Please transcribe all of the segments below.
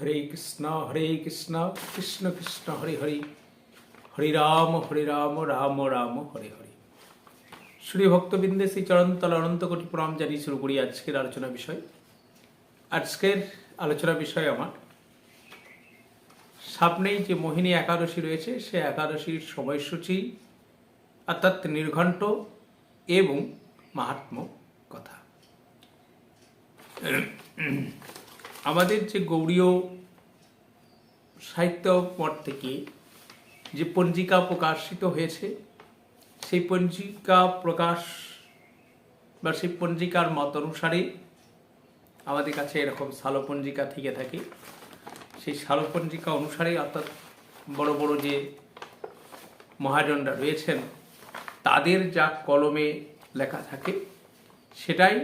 হরে কৃষ্ণ হরে কৃষ্ণ কৃষ্ণ কৃষ্ণ, হরে হরে। হরে রাম হরে রাম রাম রাম, হরে হরে। শ্রী ভক্তবৃন্দে শ্রী চরণতল অনন্ত কোটি প্রণাম জানিয়ে শুরু করি আজকের আলোচনা বিষয়। আজকের আলোচনা বিষয় আমার। সামনেই যে মোহিনী একাদশী রয়েছে, সে একাদশীর সময়সূচি অর্থাৎ নির্ঘণ্ট এবং মাহাত্ম কথা। আমাদের যে গৌড়ীয় সাহিত্য মঠ থেকে যে পঞ্জিকা প্রকাশিত হয়েছে, সেই পঞ্জিকা প্রকাশ বা সেই পঞ্জিকার মত অনুসারে আমাদের কাছে এরকম সালোপঞ্জিকা থেকে থাকে। সেই সালোপঞ্জিকা অনুসারে অর্থাৎ বড় বড় যে মহাজনরা রয়েছেন, তাদের যা কলমে লেখা থাকে, সেটাই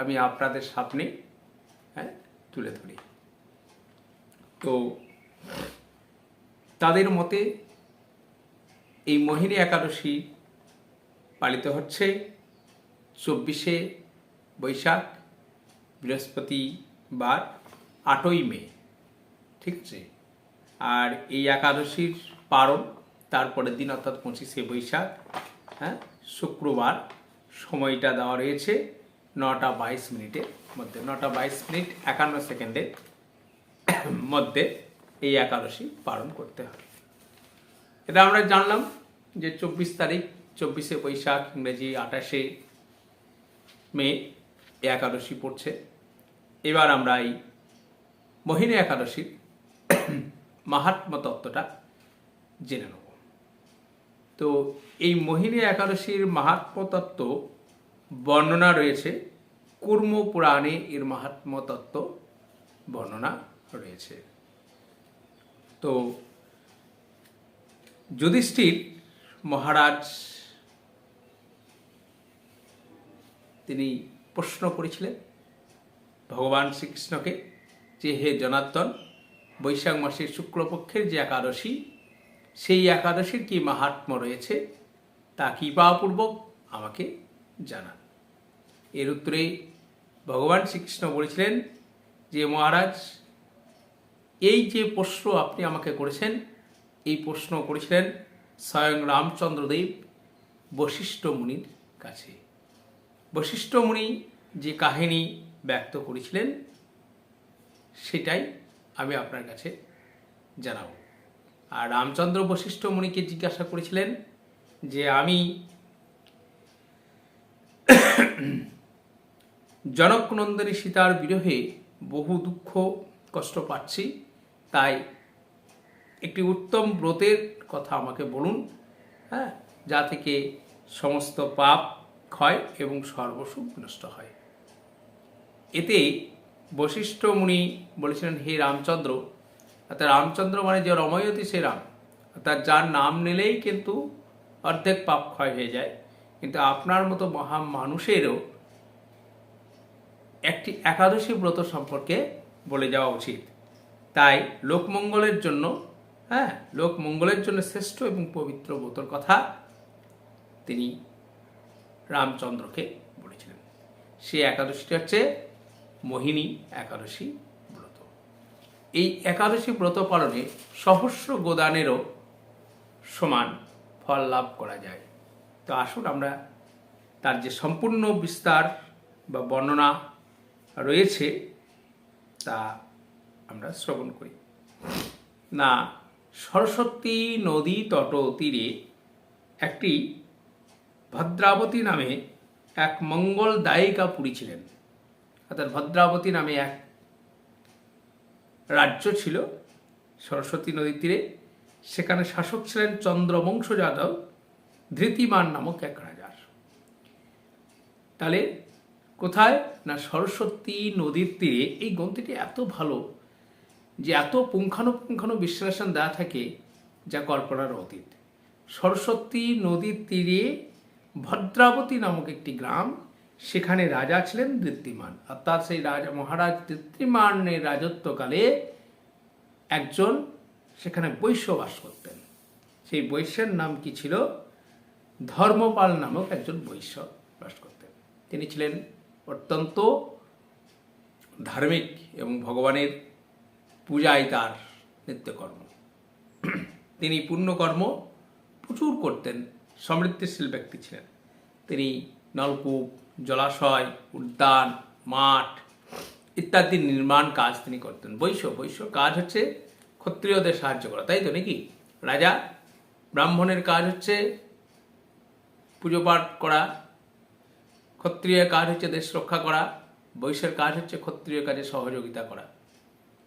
আমি আপনাদের সামনে হ্যাঁ তুলে ধরি। তো তাদের মতে এই মোহিনী একাদশী পালিত হচ্ছে চব্বিশে বৈশাখ বৃহস্পতিবার আটই মে, ঠিক আছে? আর এই একাদশীর পারণ তারপরের দিন, অর্থাৎ পঁচিশে বৈশাখ হ্যাঁ? শুক্রবার সময়টা দেওয়া রয়েছে। নটা বাইশ মিনিটের মধ্যে, নটা বাইশ মিনিট একান্ন সেকেন্ডের মধ্যে এই একাদশী পালন করতে হবে এটা আমরা জানলাম যে চব্বিশ তারিখ, চব্বিশে বৈশাখ, ইংরেজি আঠাশে মে একাদশী পড়ছে। এবার আমরা এই মোহিনী একাদশীর মাহাত্ম তত্ত্বটা জেনে নেব। তো এই মোহিনী একাদশীর মাহাত্ম তত্ত্ব বর্ণনা রয়েছে। কুর্ম পুরাণে এর মাহাত্ম তত্ত্ব বর্ণনা রয়েছে। তো যুধিষ্ঠির মহারাজ তিনি প্রশ্ন করেছিলেন ভগবান শ্রীকৃষ্ণকে যে হে জনার্দন, বৈশাখ মাসের শুক্লপক্ষের যে একাদশী, সেই একাদশীর কি মাহাত্ম্য রয়েছে তা কৃপাপূর্বক আমাকে জানান এর উত্তরে ভগবান শ্রীকৃষ্ণ বলেছিলেন যে, মহারাজ, এই যে প্রশ্ন আপনি আমাকে করেছেন, এই প্রশ্ন করেছিলেন স্বয়ং রামচন্দ্রদেব বশিষ্ঠ মুনির কাছে। বশিষ্ঠ মুনি যে কাহিনী ব্যক্ত করেছিলেন, সেটাই আমি আপনার কাছে জানাব। আর রামচন্দ্র বশিষ্ঠ মুনিকে জিজ্ঞাসা করেছিলেন যে, আমি জনকনন্দিনী সীতার বিরহে বহু দুঃখ, কষ্ট পাচ্ছি। তাই একটি উত্তম ব্রতের কথা আমাকে বলুন হ্যাঁ যা থেকে সমস্ত পাপ ক্ষয় এবং সর্বসুখ নষ্ট হয়। এতে বশিষ্ঠ মুনি বলেছিলেন, হে রামচন্দ্র অর্থাৎ রামচন্দ্র মানে যে রময়তী সে রাম অর্থাৎ যার নাম নিলেই কিন্তু অর্ধেক পাপ ক্ষয় হয়ে যায়। কিন্তু আপনার মতো মহা মানুষেরও একটি একাদশী ব্রত সম্পর্কে বলে যাওয়া উচিত। তাই লোকমঙ্গলের জন্য হ্যাঁ লোকমঙ্গলের জন্য শ্রেষ্ঠ এবং পবিত্র ব্রতর কথা তিনি রামচন্দ্রকে বলেছিলেন। সেই একাদশীটি হচ্ছে মোহিনী একাদশী ব্রত। এই একাদশী ব্রত পালনে সহস্র গোদানেরও সমান ফল লাভ করা যায়। তো আসুন আমরা তার যে সম্পূর্ণ বিস্তার বা বর্ণনা রয়েছে, তা আমরা শ্রবণ করি। না, সরস্বতী নদী তট তীরে একটি ভদ্রাবতী নামে এক মঙ্গল দায়িকা পুরী ছিলেন। অর্থাৎ ভদ্রাবতী নামে এক রাজ্য ছিল সরস্বতী নদীর তীরে। সেখানে শাসক ছিলেন চন্দ্রবংশ যাদব। ধৃতিমান নামক এক রাজার। তাহলে কোথায়? না সরস্বতী নদীর তীরে? এই গ্রন্থটি এত ভালো যে এত পুঙ্খানুপুঙ্খানু বিশ্লেষণ দেওয়া থাকে যা কল্পনার অতীত। সরস্বতী নদীর তীরে ভদ্রাবতী নামক একটি গ্রাম, সেখানে রাজা ছিলেন দৃপ্তিমান অর্থাৎ সেই রাজা, মহারাজ দৃপ্তিমানের রাজত্বকালে একজন সেখানে বৈশ্য বাস করতেন। সেই বৈশ্যের নাম কি ছিল? ধর্মপাল নামক একজন বৈশ্য বাস করতেন। তিনি ছিলেন অত্যন্ত ধার্মিক এবং ভগবানের পূজাই তার নিত্যকর্ম। তিনি পুণ্যকর্ম প্রচুর করতেন, সমৃদ্ধিশীল ব্যক্তি ছিলেন। তিনি নলকূপ, জলাশয়, উদ্যান, মাঠ ইত্যাদি নির্মাণ কাজ তিনি করতেন। বৈশ্য বৈশ্য কাজ হচ্ছে ক্ষত্রিয়দের সাহায্য করা, তাই তো নাকি? রাজা ব্রাহ্মণের কাজ হচ্ছে পুজো পাঠ করা ক্ষত্রিয়ের কাজ হচ্ছে দেশ রক্ষা করা বৈশ্যের কাজ হচ্ছে ক্ষত্রিয় কাজে সহযোগিতা করা।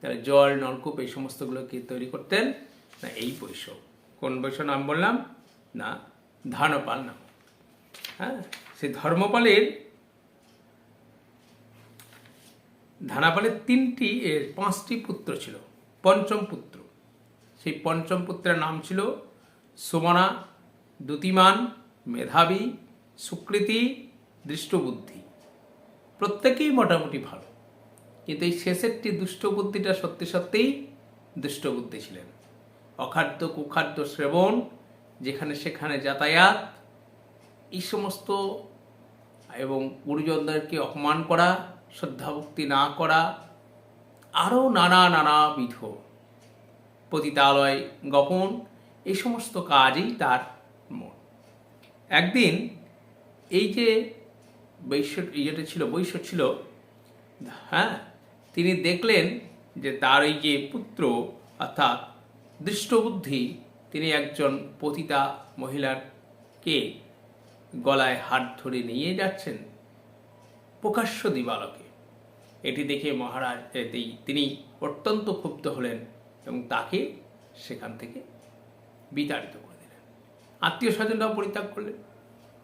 তাহলে জল নলকূপ এই সমস্তগুলোকে তৈরি করতেন? না এই বৈশ্য। কোন বৈশ্য নাম বললাম? না ধানপাল নাম। হ্যাঁ সেই ধর্মপালের ধানাপালের তিনটি এ, পাঁচটি পুত্র ছিল পঞ্চম পুত্র। সেই পঞ্চম পুত্রের নাম ছিল সুমনা দ্যুতিমান মেধাবী, সুকৃতি, দৃষ্টবুদ্ধি। প্রত্যেকেই মোটামুটি ভালো। কিন্তু এই শেষেরটি দুষ্টবুদ্ধিটা সত্যি সত্যিই দুষ্টবুদ্ধি ছিলেন। অখাদ্য, কুখাদ্য, শ্রবণ, যেখানে সেখানে যাতায়াত, এই সমস্ত এবং গুরুজনদেরকে অপমান করা, শ্রদ্ধাভক্তি না করা, আরও নানা নানাবিধ পতিতালয়, গোপন, এই সমস্ত কাজই তার একদিন এই যে বৈশ্য ইয়েটা ছিল বৈশ্য ছিল হ্যাঁ তিনি দেখলেন যে তার এই যে পুত্র, অর্থাৎ দৃষ্টবুদ্ধি, তিনি একজন পতিতা মহিলাকে গলায় হাত ধরে নিয়ে যাচ্ছেন, প্রকাশ্য দিবালকে। এটি দেখে মহারাজ তিনি অত্যন্ত ক্ষুব্ধ হলেন এবং তাকে সেখান থেকে বিতাড়িত করে দিলেন আত্মীয় স্বজনরাও পরিত্যাগ করলেন।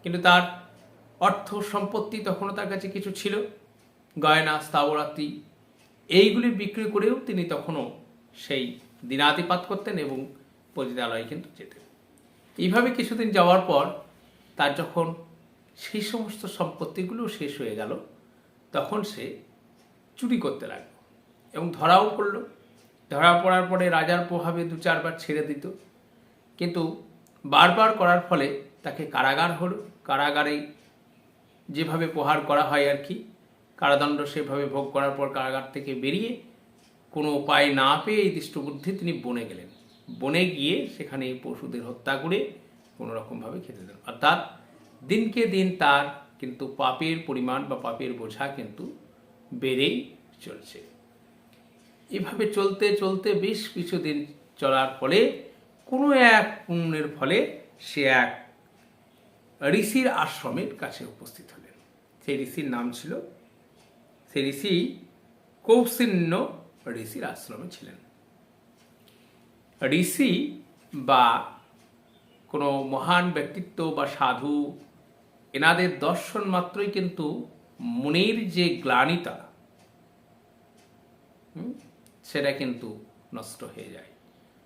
কিন্তু তার অর্থ সম্পত্তি তখনও তার কাছে কিছু ছিল। গয়না, স্থাবরাত্রি, এইগুলি বিক্রি করেও তিনি তখনও সেই দিনাতিপাত করতেন এবং পতিতালয়ে কিন্তু যেতেন। এইভাবে কিছুদিন যাওয়ার পর তার যখন সেই সমস্ত সম্পত্তিগুলো শেষ হয়ে গেল, তখন সে চুরি করতে লাগল এবং ধরাও পড়ল। ধরা পড়ার পরে রাজার প্রভাবে দু চারবার ছেড়ে দিত। কিন্তু বারবার করার ফলে তাকে কারাগার হলো, কারাগারে যেভাবে প্রহার করা হয় আর কি, কারাদণ্ড সেভাবে ভোগ করার পর কারাগার থেকে বেরিয়ে কোনো উপায় না পেয়ে এই দৃষ্টবুদ্ধি তিনি বনে গেলেন। বনে গিয়ে সেখানে পশুদের হত্যা করে কোনো রকমভাবে খেতে দেন অর্থাৎ দিনকে দিন তার কিন্তু পাপের পরিমাণ বা পাপের বোঝা কিন্তু বেড়েই চলছে। এভাবে চলতে চলতে বেশ কিছুদিন চলার ফলে কোনো এক পুণ্যের ফলে সে এক ঋষির আশ্রমের কাছে উপস্থিত হলেন। সেই ঋষির নাম ছিল, সেই ঋষি কৌশিন্য ঋষির আশ্রমে ছিলেন। ঋষি বা কোনো মহান ব্যক্তিত্ব বা সাধু, এনাদের দর্শন মাত্রই কিন্তু মনের যে গ্লানিতা সেটা কিন্তু নষ্ট হয়ে যায়।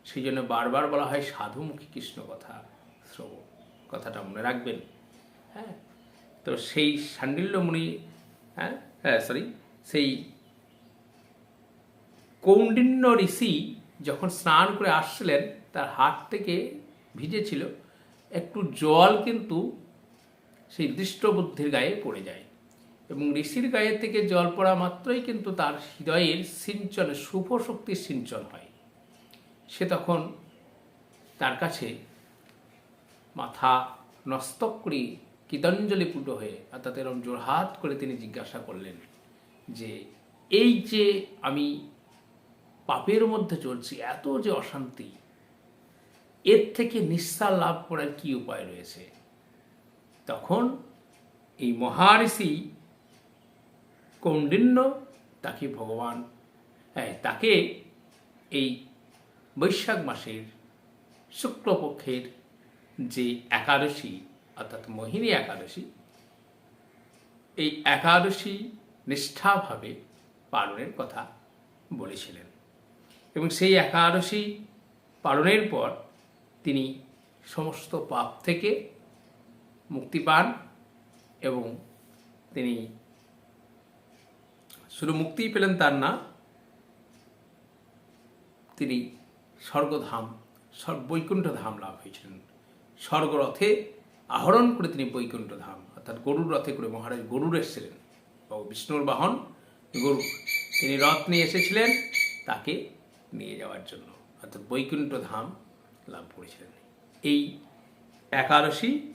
সেই জন্য বারবার বলা হয় সাধুমুখী কৃষ্ণ কথা, শ্রবণ। কথাটা মনে রাখবেন। হ্যাঁ? তো সেই সান্ডিল্য মুনি হ্যাঁ? হ্যাঁ সরি সেই কৌণ্ডিন্য ঋষি যখন স্নান করে আসছিলেন, তার হাত থেকে ভিজেছিল, একটু জল কিন্তু সেই দৃষ্টবুদ্ধির গায়ে পড়ে যায়। এবং ঋষির গায়ে থেকে জল পড়া মাত্রই কিন্তু তার হৃদয়ের সিঞ্চনে, শুভ শক্তির সিঞ্চন হয়। সে তখন তার কাছে মাথা নস্তক করে কীতাঞ্জলি পুটো হয়ে অর্থাৎ এরকম জোরহাত করে তিনি জিজ্ঞাসা করলেন যে, এই যে আমি পাপের মধ্যে চলছি, এত যে অশান্তি, এর থেকে নিস্তার লাভ করার কি উপায় রয়েছে? তখন এই মহারিষি কৌণ্ডিন্য তাকে ভগবান হ্যাঁ তাকে এই বৈশাখ মাসের শুক্লপক্ষের যে একাদশী, অর্থাৎ মোহিনী একাদশী, এই একাদশী নিষ্ঠাভাবে পালনের কথা বলেছিলেন। এবং সেই একাদশী পালনের পর তিনি সমস্ত পাপ থেকে মুক্তি পান এবং তিনি শুধু মুক্তিই পেলেন তার না, তিনি স্বর্গধাম, স্বর- বৈকুণ্ঠ ধাম লাভ হয়েছিলেন। স্বর্গরথে আহরণ করে তিনি বৈকুণ্ঠ ধাম অর্থাৎ গরুর রথে করে মহারাজ গরুর এসেছিলেন বিষ্ণুর বাহন গরু। তিনি রথ নিয়ে এসেছিলেন তাকে নিয়ে যাওয়ার জন্য, অর্থাৎ বৈকুণ্ঠ ধাম লাভ করেছিলেন। এই একাদশী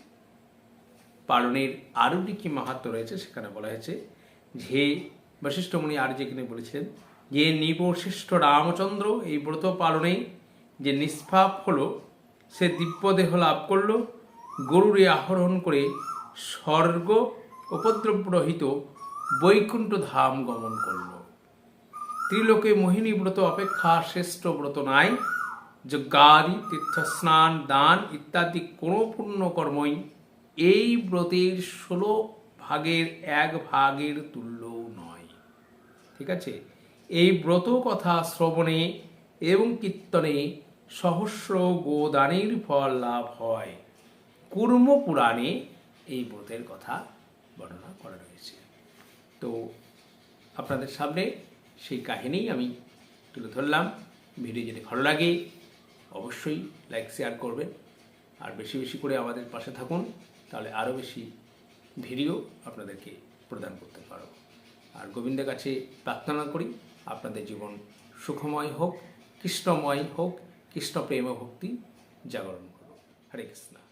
পালনের আরও কি মাহাত্ম রয়েছে সেখানে বলা হয়েছে। যে বশিষ্ঠমণি আর যেখানে বলেছিলেন, যে নিবশিষ্ট রামচন্দ্র এই ব্রত পালনে যে নিষ্পাপ হলো, সে দিব্যদেহ লাভ করল, গরুরে আহরণ করে স্বর্গ উপদ্রবরহিত বৈকুণ্ঠ ধাম গমন করল। ত্রিলোকে মোহিনী ব্রত অপেক্ষা শ্রেষ্ঠ ব্রত নাই। যে যজ্ঞাদি, তীর্থস্নান, দান ইত্যাদি কোনো পুণ্য কর্মই এই ব্রতের ষোলো ভাগের এক ভাগের তুল্যও নয়। ঠিক আছে? এই ব্রত কথা শ্রবণে এবং কীর্তনে সহস্র গোদানের ফল লাভ হয়। কুর্ম পুরাণে এই ব্রতের কথা বর্ণনা করা রয়েছে। তো আপনাদের সামনে সেই কাহিনী আমি তুলে ধরলাম। ভিডিও যদি ভালো লাগে, অবশ্যই লাইক শেয়ার করবেন। আর বেশি বেশি করে আমাদের পাশে থাকুন, তাহলে আরও বেশি ভিডিও আপনাদেরকে প্রদান করতে পারব। আর গোবিন্দের কাছে প্রার্থনা করি, আপনাদের জীবন সুখময় হোক, কৃষ্ণময় হোক কৃষ্ণ প্রেম ভক্তি জাগরণ করো। হরে কৃষ্ণ।